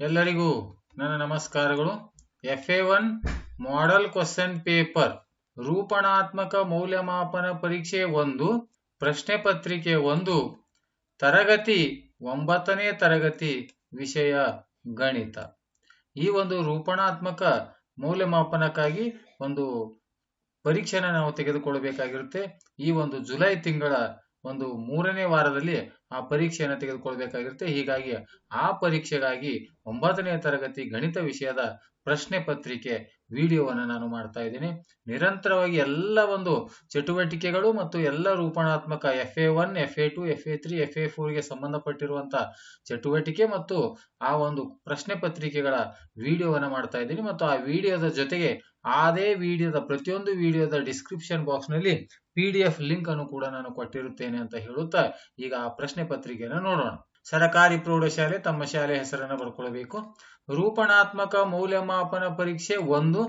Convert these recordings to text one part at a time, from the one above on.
ಎಲ್ಲರಿಗೂ ನನ್ನ ನಮಸ್ಕಾರಗಳು. F A one model question paper ರೂಪಣಾತ್ಮಕ ಮೌಲ್ಯಮಾಪನ ಪರೀಕ್ಷೆ ಒಂದು, ಪ್ರಶ್ನೆ ಪತ್ರಿಕೆ ಒಂದು, ತರಗತಿ ಒಂಬತ್ತನೇ ತರಗತಿ ವಿಷಯ ಗಣಿತ. ಈ ಒಂದು ರೂಪಣಾತ್ಮಕ ಮೌಲ್ಯಮಾಪನಕ್ಕಾಗಿ ಒಂದು ಪರೀಕ್ಷೆನ ನಾವು ತೆಗೆದುಕೊಳ್ಳಬೇಕಾಗಿರುತ್ತೆ ಈ ಒಂದು ಜುಲೈ ತಿಂಗಳ ಒಂದು ಮೂರನೇ ವಾರದಲ್ಲಿ ಆ ಪರೀಕ್ಷೆಯನ್ನು ತೆಗೆದುಕೊಳ್ಬೇಕಾಗಿರುತ್ತೆ. ಹೀಗಾಗಿ ಆ ಪರೀಕ್ಷೆಗಾಗಿ ಒಂಬತ್ತನೇ ತರಗತಿ ಗಣಿತ ವಿಷಯದ ಪ್ರಶ್ನೆ ಪತ್ರಿಕೆ ವಿಡಿಯೋವನ್ನು ನಾನು ಮಾಡ್ತಾ ಇದ್ದೀನಿ. ನಿರಂತರವಾಗಿ ಎಲ್ಲ ಒಂದು ಚಟುವಟಿಕೆಗಳು ಮತ್ತು ಎಲ್ಲ ರೂಪಣಾತ್ಮಕ F A one F A two F A three F A ಫೋರ್ಗೆ ಸಂಬಂಧಪಟ್ಟಿರುವಂತಹ ಚಟುವಟಿಕೆ ಮತ್ತು ಆ ಒಂದು ಪ್ರಶ್ನೆ ಪತ್ರಿಕೆಗಳ ವಿಡಿಯೋವನ್ನು ಮಾಡ್ತಾ ಇದ್ದೀನಿ. ಮತ್ತು ಆ ವಿಡಿಯೋದ ಜೊತೆಗೆ ಅದೇ ವಿಡಿಯೋದ ಪ್ರತಿಯೊಂದು ವಿಡಿಯೋದ ಡಿಸ್ಕ್ರಿಪ್ಷನ್ ಬಾಕ್ಸ್ನಲ್ಲಿ ಪಿ ಡಿ ಎಫ್ ಲಿಂಕ್ ಅನ್ನು ಕೂಡ ನಾನು ಕೊಟ್ಟಿರುತ್ತೇನೆ ಅಂತ ಹೇಳುತ್ತಾ ಈಗ ಆ ಪ್ರಶ್ನೆ ಪತ್ರಿಕೆಯನ್ನು ನೋಡೋಣ. ಸರಕಾರಿ ಪ್ರೌಢಶಾಲೆ ತಮ್ಮ ಶಾಲೆ ಹೆಸರನ್ನು ಬರ್ಕೊಳ್ಬೇಕು ರೂಪಣಾತ್ಮಕ ಮೌಲ್ಯಮಾಪನ ಪರೀಕ್ಷೆ ಒಂದು,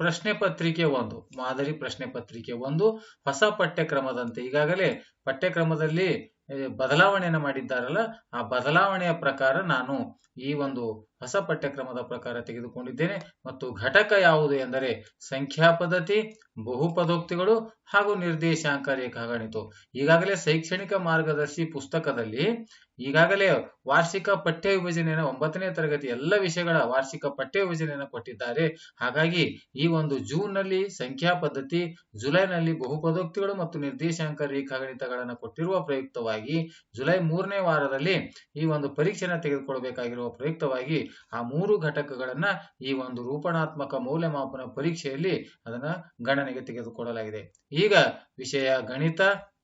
ಪ್ರಶ್ನೆ ಪತ್ರಿಕೆ ಒಂದು, ಮಾದರಿ ಪ್ರಶ್ನೆ ಪತ್ರಿಕೆ ಒಂದು, ಹೊಸ ಪಠ್ಯಕ್ರಮದಂತೆ. ಈಗಾಗಲೇ ಪಠ್ಯಕ್ರಮದಲ್ಲಿ ಬದಲಾವಣೆಯನ್ನು ಮಾಡಿದ್ದಾರಲ್ಲ, ಆ ಬದಲಾವಣೆಯ ಪ್ರಕಾರ ನಾನು ಈ ಒಂದು ಹೊಸ ಪಠ್ಯಕ್ರಮದ ಪ್ರಕಾರ ತೆಗೆದುಕೊಂಡಿದ್ದೇನೆ. ಮತ್ತು ಘಟಕ ಯಾವುದು ಎಂದರೆ ಸಂಖ್ಯಾ ಪದ್ಧತಿ ಬಹುಪದೋಕ್ತಿಗಳು ಹಾಗೂ ನಿರ್ದೇಶಾಂಕ ರೇಖಾಗಣಿತ ಈಗಾಗಲೇ ಶೈಕ್ಷಣಿಕ ಮಾರ್ಗದರ್ಶಿ ಪುಸ್ತಕದಲ್ಲಿ, ಈಗಾಗಲೇ ವಾರ್ಷಿಕ ಪಠ್ಯ ವಿಭಜನೆಯನ್ನು ಒಂಬತ್ತನೇ ತರಗತಿ ಎಲ್ಲ ವಿಷಯಗಳ ವಾರ್ಷಿಕ ಪಠ್ಯ ವಿಭಜನೆಯನ್ನು ಕೊಟ್ಟಿದ್ದಾರೆ. ಹಾಗಾಗಿ ಈ ಒಂದು ಜೂನ್ನಲ್ಲಿ ಸಂಖ್ಯಾ ಪದ್ಧತಿ, ಜುಲೈನಲ್ಲಿ ಬಹುಪದೋಕ್ತಿಗಳು ಮತ್ತು ನಿರ್ದೇಶಾಂಕ ರೇಖಾಗಣಿತಗಳನ್ನು ಕೊಟ್ಟಿರುವ ಪ್ರಯುಕ್ತವಾಗಿ ಜುಲೈ ಮೂರನೇ ವಾರದಲ್ಲಿ ಈ ಒಂದು ಪರೀಕ್ಷೆಯನ್ನು ತೆಗೆದುಕೊಳ್ಳಬೇಕಾಗಿರುವ ಪ್ರಯುಕ್ತವಾಗಿ ಆ ಮೂರು ಘಟಕಗಳನ್ನ ಈ ಒಂದು ರೂಪಣಾತ್ಮಕ ಮೌಲ್ಯಮಾಪನ ಪರೀಕ್ಷೆಯಲ್ಲಿ ಅದನ್ನ ಗಣನೆಗೆ ತೆಗೆದುಕೊಳ್ಳಲಾಗಿದೆ. ಈಗ ವಿಷಯ ಗಣಿತ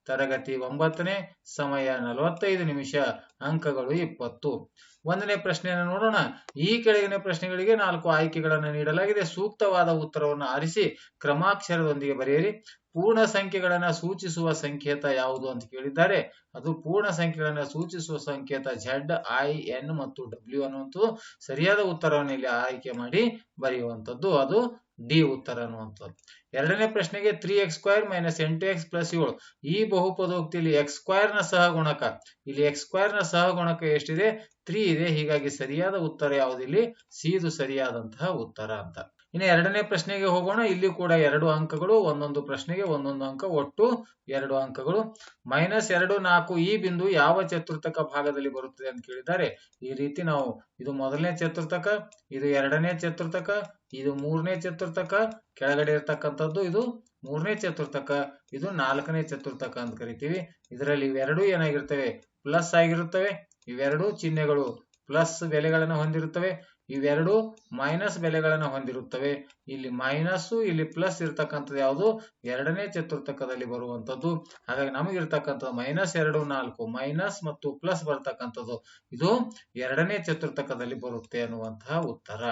ತರಗತಿ ಒಂಬತ್ತನೇ ಸಮಯ ನಲವತ್ತೈದು ನಿಮಿಷ, ಅಂಕಗಳು ಇಪ್ಪತ್ತು. ಒಂದನೇ ಪ್ರಶ್ನೆಯನ್ನು ನೋಡೋಣ. ಈ ಕೆಳಗಿನ ಪ್ರಶ್ನೆಗಳಿಗೆ ನಾಲ್ಕು ಆಯ್ಕೆಗಳನ್ನು ನೀಡಲಾಗಿದೆ. ಸೂಕ್ತವಾದ ಉತ್ತರವನ್ನು ಆರಿಸಿ, ಕ್ರಮಾಕ್ಷರದೊಂದಿಗೆ ಬರೆಯಿರಿ. ಪೂರ್ಣ ಸಂಖ್ಯೆಗಳನ್ನ ಸೂಚಿಸುವ ಸಂಕೇತ ಯಾವುದು ಅಂತ ಕೇಳಿದ್ದಾರೆ. ಅದು ಪೂರ್ಣ ಸಂಖ್ಯೆಗಳನ್ನ ಸೂಚಿಸುವ ಸಂಕೇತ ಝಡ್ ಐ ಎನ್ ಮತ್ತು ಡಬ್ಲ್ಯೂ ಅನ್ನುವಂಥದ್ದು. ಸರಿಯಾದ ಉತ್ತರವನ್ನು ಇಲ್ಲಿ ಆಯ್ಕೆ ಮಾಡಿ ಬರೆಯುವಂಥದ್ದು. ಅದು ಡಿ ಉತ್ತರ ಅನ್ನುವಂಥದ್ದು. ಎರಡನೇ ಪ್ರಶ್ನೆಗೆ ತ್ರೀ ಎಕ್ಸ್ ಸ್ಕ್ವೈರ್ ಮೈನಸ್ ಎಂಟು ಎಕ್ಸ್ ಪ್ಲಸ್ ಏಳು. ಈ ಬಹುಪದೋಕ್ತಿಯಲ್ಲಿ ಎಕ್ಸ್ ಸ್ಕ್ವೈರ್ನ ಸಹಗುಣಕ ಇಲ್ಲಿ ಎಕ್ಸ್ ಸ್ಕ್ವೈರ್ನ ಸಹಗುಣಕ ಎಷ್ಟಿದೆ? ತ್ರೀ ಇದೆ. ಹೀಗಾಗಿ ಸರಿಯಾದ ಉತ್ತರ ಯಾವುದಿಲ್ಲಿ? ಸಿ ಇದು ಸರಿಯಾದಂತಹ ಉತ್ತರ ಅಂತ. ಇನ್ನು ಎರಡನೇ ಪ್ರಶ್ನೆಗೆ ಹೋಗೋಣ. ಇಲ್ಲಿ ಕೂಡ ಎರಡು ಅಂಕಗಳು, ಒಂದೊಂದು ಪ್ರಶ್ನೆಗೆ ಒಂದೊಂದು ಅಂಕ, ಒಟ್ಟು ಎರಡು ಅಂಕಗಳು. ಮೈನಸ್ ಎರಡು ನಾಲ್ಕು ಈ ಬಿಂದು ಯಾವ ಚತುರ್ಥಕ ಭಾಗದಲ್ಲಿ ಬರುತ್ತದೆ ಅಂತ ಕೇಳಿದ್ದಾರೆ. ಈ ರೀತಿ ನಾವು ಇದು ಮೊದಲನೇ ಚತುರ್ಥಕ, ಇದು ಎರಡನೇ ಚತುರ್ಥಕ, ಇದು ಮೂರನೇ ಚತುರ್ಥಕ, ಕೆಳಗಡೆ ಇರ್ತಕ್ಕಂಥದ್ದು ಇದು ಮೂರನೇ ಚತುರ್ಥಕ, ಇದು ನಾಲ್ಕನೇ ಚತುರ್ಥಕ ಅಂತ ಕರಿತೀವಿ. ಇದರಲ್ಲಿ ಇವೆರಡೂ ಏನಾಗಿರ್ತವೆ? ಪ್ಲಸ್ ಆಗಿರುತ್ತವೆ. ಇವೆರಡು ಚಿಹ್ನೆಗಳು ಪ್ಲಸ್ ಬೆಲೆಗಳನ್ನು ಹೊಂದಿರುತ್ತವೆ. ಇವೆರಡು ಮೈನಸ್ ಬೆಲೆಗಳನ್ನು ಹೊಂದಿರುತ್ತವೆ. ಇಲ್ಲಿ ಮೈನಸ್ ಇಲ್ಲಿ ಪ್ಲಸ್ ಇರ್ತಕ್ಕಂಥದ್ದು ಯಾವುದು? ಎರಡನೇ ಚತುರ್ಥಕದಲ್ಲಿ ಬರುವಂತದ್ದು ಹಾಗಾಗಿ ನಮಗಿರ್ತಕ್ಕಂಥದ್ದು ಮೈನಸ್ ಎರಡು, ನಾಲ್ಕು. ಮೈನಸ್ ಮತ್ತು ಪ್ಲಸ್ ಬರ್ತಕ್ಕಂಥದ್ದು. ಇದು ಎರಡನೇ ಚತುರ್ಥಕದಲ್ಲಿ ಬರುತ್ತೆ ಅನ್ನುವಂತಹ ಉತ್ತರ.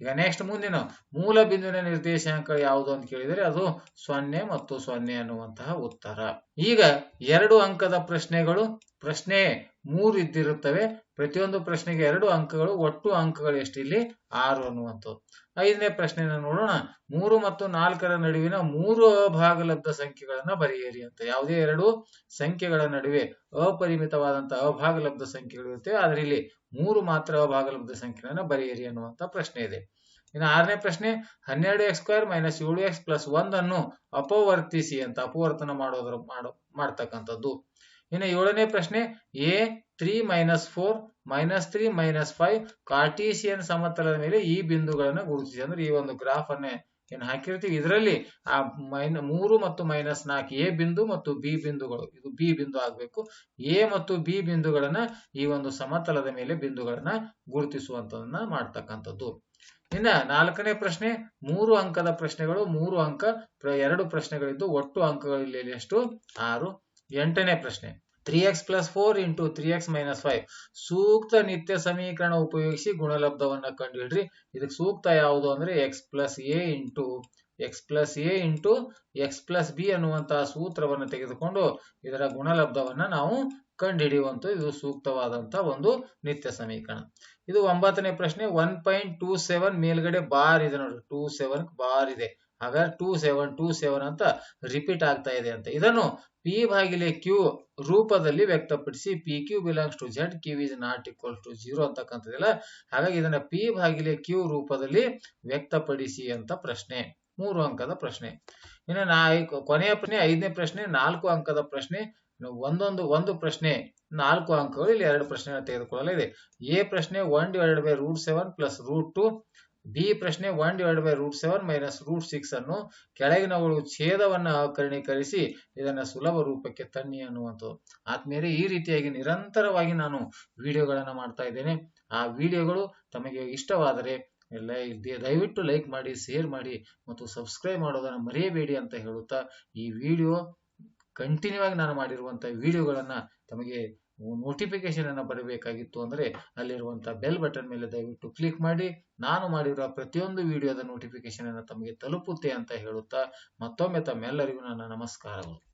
ಈಗ ನೆಕ್ಸ್ಟ್ ಮುಂದಿನ ಮೂಲ ಬಿಂದುವಿನ ನಿರ್ದೇಶಾಂಕ ಯಾವುದು ಅಂತ ಕೇಳಿದರೆ ಅದು ಸೊನ್ನೆ ಮತ್ತು ಸೊನ್ನೆ ಅನ್ನುವಂತಹ ಉತ್ತರ. ಈಗ ಎರಡು ಅಂಕದ ಪ್ರಶ್ನೆಗಳು. ಪ್ರಶ್ನೆ ಮೂರು ಇದ್ದಿರುತ್ತವೆ. ಪ್ರತಿಯೊಂದು ಪ್ರಶ್ನೆಗೆ ಎರಡು ಅಂಕಗಳು, ಒಟ್ಟು ಅಂಕಗಳು ಎಷ್ಟು ಇಲ್ಲಿ? ಆರು ಅನ್ನುವಂಥದ್ದು. ಐದನೇ ಪ್ರಶ್ನೆಯನ್ನು ನೋಡೋಣ. ಮೂರು ಮತ್ತು ನಾಲ್ಕರ ನಡುವಿನ ಮೂರು ಅಭಾಗಲಬ್ಧ ಸಂಖ್ಯೆಗಳನ್ನ ಬರೆಯಿರಿ ಅಂತ. ಯಾವುದೇ ಎರಡು ಸಂಖ್ಯೆಗಳ ನಡುವೆ ಅಪರಿಮಿತವಾದಂತಹ ಅಭಾಗಲಬ್ಧ ಸಂಖ್ಯೆಗಳು ಇರುತ್ತೆ. ಆದ್ರೆ ಇಲ್ಲಿ ಮೂರು ಮಾತ್ರ ಅಭಾಗಲಬ್ಧ ಸಂಖ್ಯೆಗಳನ್ನ ಬರೆಯಿರಿ ಅನ್ನುವಂತ ಪ್ರಶ್ನೆ ಇದೆ. ಇನ್ನು ಆರನೇ ಪ್ರಶ್ನೆ, ಹನ್ನೆರಡು ಎಕ್ಸ್ ಸ್ಕ್ವೇರ್ ಮೈನಸ್ ಏಳು ಎಕ್ಸ್ ಪ್ಲಸ್ ಒಂದನ್ನು ಅಪವರ್ತಿಸಿ ಅಂತ ಅಪವರ್ತನ ಮಾಡೋದ್ರ ಮಾಡೋ, ಮಾಡ್ತಕ್ಕಂಥದ್ದು. ಇನ್ನು ಏಳನೇ ಪ್ರಶ್ನೆ A three minus four minus three minus five Cartesian ಸಮತಲದ ಮೇಲೆ ಈ ಬಿಂದುಗಳನ್ನು ಗುರುತಿಸಿ. ಅಂದ್ರೆ ಈ ಒಂದು ಗ್ರಾಫ್ ಅನ್ನೇ ಏನ್ ಹಾಕಿರ್ತೀವಿ. ಇದರಲ್ಲಿ ಆ ಮೈನ ಮೂರು ಮತ್ತು ಮೈನಸ್ ನಾಲ್ಕು ಎ ಬಿಂದು ಮತ್ತು ಬಿ ಬಿಂದುಗಳು. ಇದು ಬಿ ಬಿಂದು ಆಗ್ಬೇಕು. ಎ ಮತ್ತು ಬಿ ಬಿಂದುಗಳನ್ನ ಈ ಒಂದು ಸಮತಲದ ಮೇಲೆ ಬಿಂದುಗಳನ್ನ ಗುರುತಿಸುವಂತದನ್ನ ಮಾಡ್ತಕ್ಕಂಥದ್ದು. ಇನ್ನ ನಾಲ್ಕನೇ ಪ್ರಶ್ನೆ, ಮೂರು ಅಂಕದ ಪ್ರಶ್ನೆಗಳು, ಮೂರು ಅಂಕ ಎರಡು ಪ್ರಶ್ನೆಗಳಿದ್ದು ಒಟ್ಟು ಅಂಕಗಳು ಇಲ್ಲಿ ಎಷ್ಟು? ಆರು. ಎಂಟನೇ ಪ್ರಶ್ನೆ. Three X plus four into three X minus five ಸೂಕ್ತ ನಿತ್ಯ ಸಮೀಕರಣ ಉಪಯೋಗಿಸಿ ಗುಣಲಬ್ಧವನ್ನು ಕಂಡುಹಿಡ್ರಿ. ಇದಕ್ಕೆ ಸೂಕ್ತ ಯಾವುದು ಅಂದ್ರೆ X plus A into X plus A into X plus B ಅನ್ನುವಂತಹ ಸೂತ್ರವನ್ನು ತೆಗೆದುಕೊಂಡು ಇದರ ಗುಣಲಬ್ಧವನ್ನ ನಾವು ಕಂಡುಹಿಡಿಯುವಂತ ಇದು ಸೂಕ್ತವಾದಂತಹ ಒಂದು ನಿತ್ಯ ಸಮೀಕರಣ. ಇದು ಒಂಬತ್ತನೇ ಪ್ರಶ್ನೆ. ಒನ್ ಪಾಯಿಂಟ್ ಟೂ ಸೆವೆನ್ ಮೇಲ್ಗಡೆ ಬಾರ್ ಇದೆ ನೋಡ್ರಿ. ಟೂ ಸೆವೆನ್ ಬಾರ್ ಇದೆ. ಹಾಗಾದ್ರೆ ಟೂ ಸೆವೆನ್ ಟೂ ಸೆವೆನ್ ಅಂತ ರಿಪೀಟ್ ಆಗ್ತಾ ಇದೆ ಅಂತ. ಇದನ್ನು ಪಿ ಬಾಗಿಲೆ ಕ್ಯೂ ರೂಪದಲ್ಲಿ ವ್ಯಕ್ತಪಡಿಸಿ P Q belongs to Z Q is not equal to zero ಅಂತಕ್ಕಂಥದ್ದಿಲ್ಲ. ಹಾಗಾಗಿ ಇದನ್ನ ಪಿ ಬಾಗಿಲೆ ಕ್ಯೂ ರೂಪದಲ್ಲಿ ವ್ಯಕ್ತಪಡಿಸಿ ಅಂತ ಪ್ರಶ್ನೆ, ಮೂರು ಅಂಕದ ಪ್ರಶ್ನೆ. ಇನ್ನು ನಾ ಕೊನೆಯ ಪ್ರಶ್ನೆ, ಐದನೇ ಪ್ರಶ್ನೆ, ನಾಲ್ಕು ಅಂಕದ ಪ್ರಶ್ನೆ ಒಂದೊಂದು, ಒಂದು ಪ್ರಶ್ನೆ, ನಾಲ್ಕು ಅಂಕಗಳು, ಇಲ್ಲಿ ಎರಡು ಪ್ರಶ್ನೆ ತೆಗೆದುಕೊಳ್ಳಲಿದೆ ಎ ಪ್ರಶ್ನೆ one divided by root seven plus root two B ಪ್ರಶ್ನೆ one divide by root seven minus root six ಅನ್ನು ಕೆಳಗಿನವುಗಳು ಛೇದವನ್ನು ಕರ್ಣೀಕರಿಸಿ ಇದನ್ನು ಸುಲಭ ರೂಪಕ್ಕೆ ತನ್ನಿ ಅನ್ನುವಂಥದ್ದು. ಆದ್ಮೇಲೆ ಈ ರೀತಿಯಾಗಿ ನಿರಂತರವಾಗಿ ನಾನು ವಿಡಿಯೋಗಳನ್ನು ಮಾಡ್ತಾ ಇದ್ದೇನೆ. ಆ ವಿಡಿಯೋಗಳು ತಮಗೆ ಇಷ್ಟವಾದರೆ ದಯವಿಟ್ಟು ಲೈಕ್ ಮಾಡಿ, ಶೇರ್ ಮಾಡಿ ಮತ್ತು ಸಬ್ಸ್ಕ್ರೈಬ್ ಮಾಡೋದನ್ನು ಮರೆಯಬೇಡಿ ಅಂತ ಹೇಳುತ್ತಾ ಈ ವಿಡಿಯೋ ಕಂಟಿನ್ಯೂ ಆಗಿ ನಾನು ಮಾಡಿರುವಂಥ ವಿಡಿಯೋಗಳನ್ನು ತಮಗೆ ನೋಟಿಫಿಕೇಶನ್ ಅನ್ನು ಬರಬೇಕಾಗಿತ್ತು ಅಂದ್ರೆ ಅಲ್ಲಿರುವಂತಹ ಬೆಲ್ ಬಟನ್ ಮೇಲೆ ದಯವಿಟ್ಟು ಕ್ಲಿಕ್ ಮಾಡಿ. ನಾನು ಮಾಡಿರುವ ಪ್ರತಿಯೊಂದು ವಿಡಿಯೋದ ನೋಟಿಫಿಕೇಶನ್ ಅನ್ನು ತಮಗೆ ತಲುಪುತ್ತೆ ಅಂತ ಹೇಳುತ್ತಾ ಮತ್ತೊಮ್ಮೆ ತಮ್ಮೆಲ್ಲರಿಗೂ ನನ್ನ ನಮಸ್ಕಾರಗಳು.